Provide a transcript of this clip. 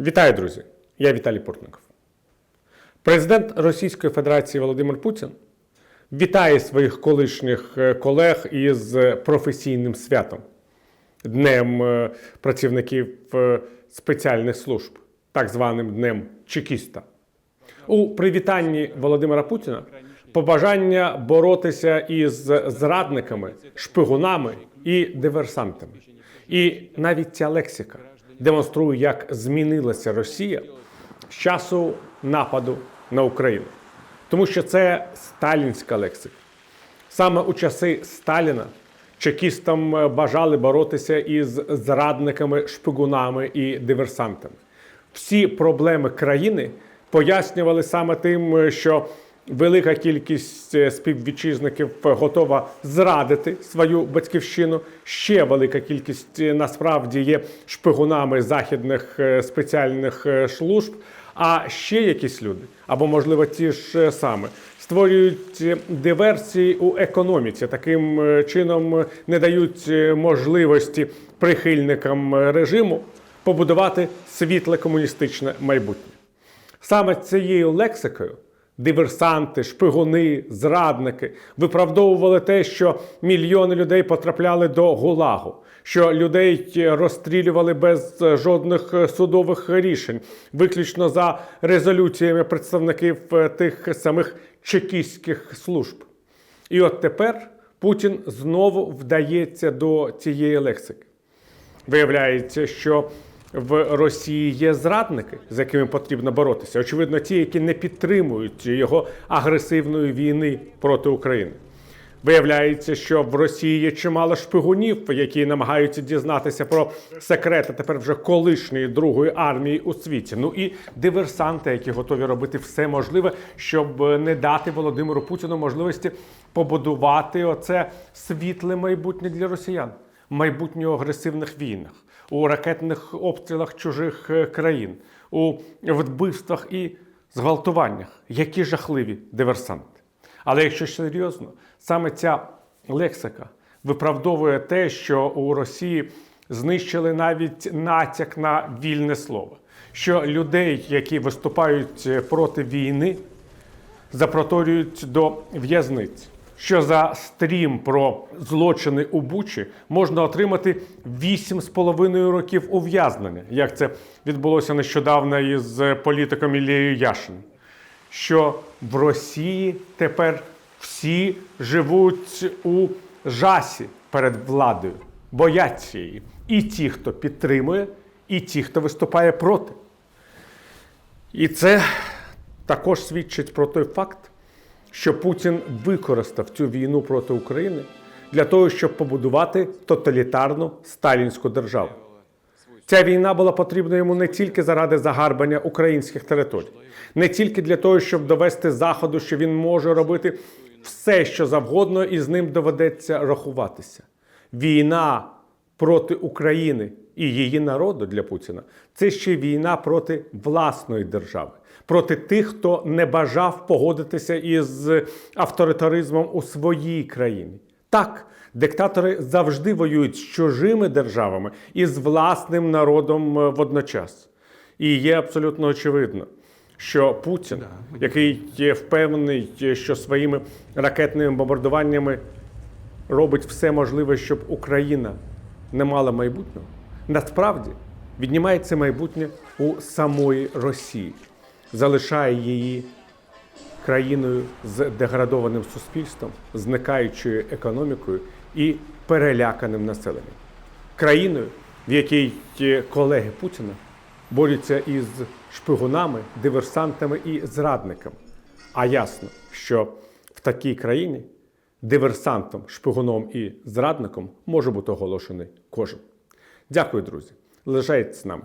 Вітаю, друзі! Я Віталій Портников. Президент Російської Федерації Володимир Путін вітає своїх колишніх е, колег із професійним святом, Днем е, працівників е, спеціальних служб, так званим Днем Чекіста. У привітанні Володимира Путіна побажання боротися із зрадниками, шпигунами і диверсантами. І навіть ця лексика демонструє, як змінилася Росія з часу нападу на Україну. Тому що це сталінська лексика. Саме у часи Сталіна чекістам е, бажали боротися із зрадниками, шпигунами і диверсантами. Всі проблеми країни пояснювали саме тим, е, що велика кількість е, співвітчизників готова зрадити свою батьківщину. Ще велика кількість е, насправді є шпигунами західних е, спеціальних е, служб. А ще якісь люди, або можливо ті ж е, саме, створюють е, диверсії у економіці. Таким е, чином е, не дають е, можливості прихильникам е, режиму побудувати світле комуністичне майбутнє. Саме цією лексикою диверсанти, шпигуни, зрадники виправдовували те, що мільйони людей потрапляли до гулагу, що людей розстрілювали без жодних судових рішень, виключно за резолюціями представників е, тих самих чекістських служб. І от тепер Путін знову вдається до цієї лексики. Виявляється, що в Росії є зрадники, з якими потрібно боротися. Очевидно, ті, які не підтримують його агресивної війни проти України. Виявляється, що в Росії є чимало шпигунів, які намагаються дізнатися про секрети тепер вже колишньої другої армії у світі. Ну і диверсанти, які готові робити все можливе, щоб не дати Володимиру Путіну можливості побудувати оце світле майбутнє для росіян, майбутнє у агресивних війнах, у ракетних обстрілах чужих е, країн, у вбивствах і зґвалтуваннях. Які жахливі диверсанти. Але якщо серйозно, саме ця лексика виправдовує те, що у Росії знищили навіть натяк на вільне слово, що людей, які виступають проти війни, запроторюють до в'язниць. Що за стрім про злочини у Бучі можна отримати 8,5 років ув'язнення, як це відбулося нещодавно із політиком Ілією Яшиним що в Росії тепер всі живуть у жасі перед владою, бояться її. І ті, хто підтримує, і ті, хто виступає проти. І це також свідчить про той факт, що Путін використав цю війну проти України для того, щоб побудувати тоталітарну сталінську державу. Ця війна була потрібна йому не тільки заради загарбання українських територій, не тільки для того, щоб довести Заходу, що він може робити все, що завгодно, і з ним доведеться рахуватися. Війна проти України і її народу для Путіна це ще війна проти власної держави, проти тих, хто не бажав погодитися із авторитаризмом у своїй країні. Так, диктатори завжди воюють з чужими державами і з власним народом е, водночас. І є абсолютно очевидно, що Путін, який є впевнений, е, що своїми ракетними бомбардуваннями робить все можливе, щоб Україна не мала майбутнього, насправді віднімає це майбутнє у самої Росії, залишає її країною з деградованим суспільством, зникаючою економікою і переляканим населенням, країною, в якій ті колеги Путіна борються із шпигунами, диверсантами і зрадниками. А ясно, що в такій країні диверсантом, шпигуном і зрадником може бути оголошений кожен. Дякую, друзі. Лишайтесь з нами.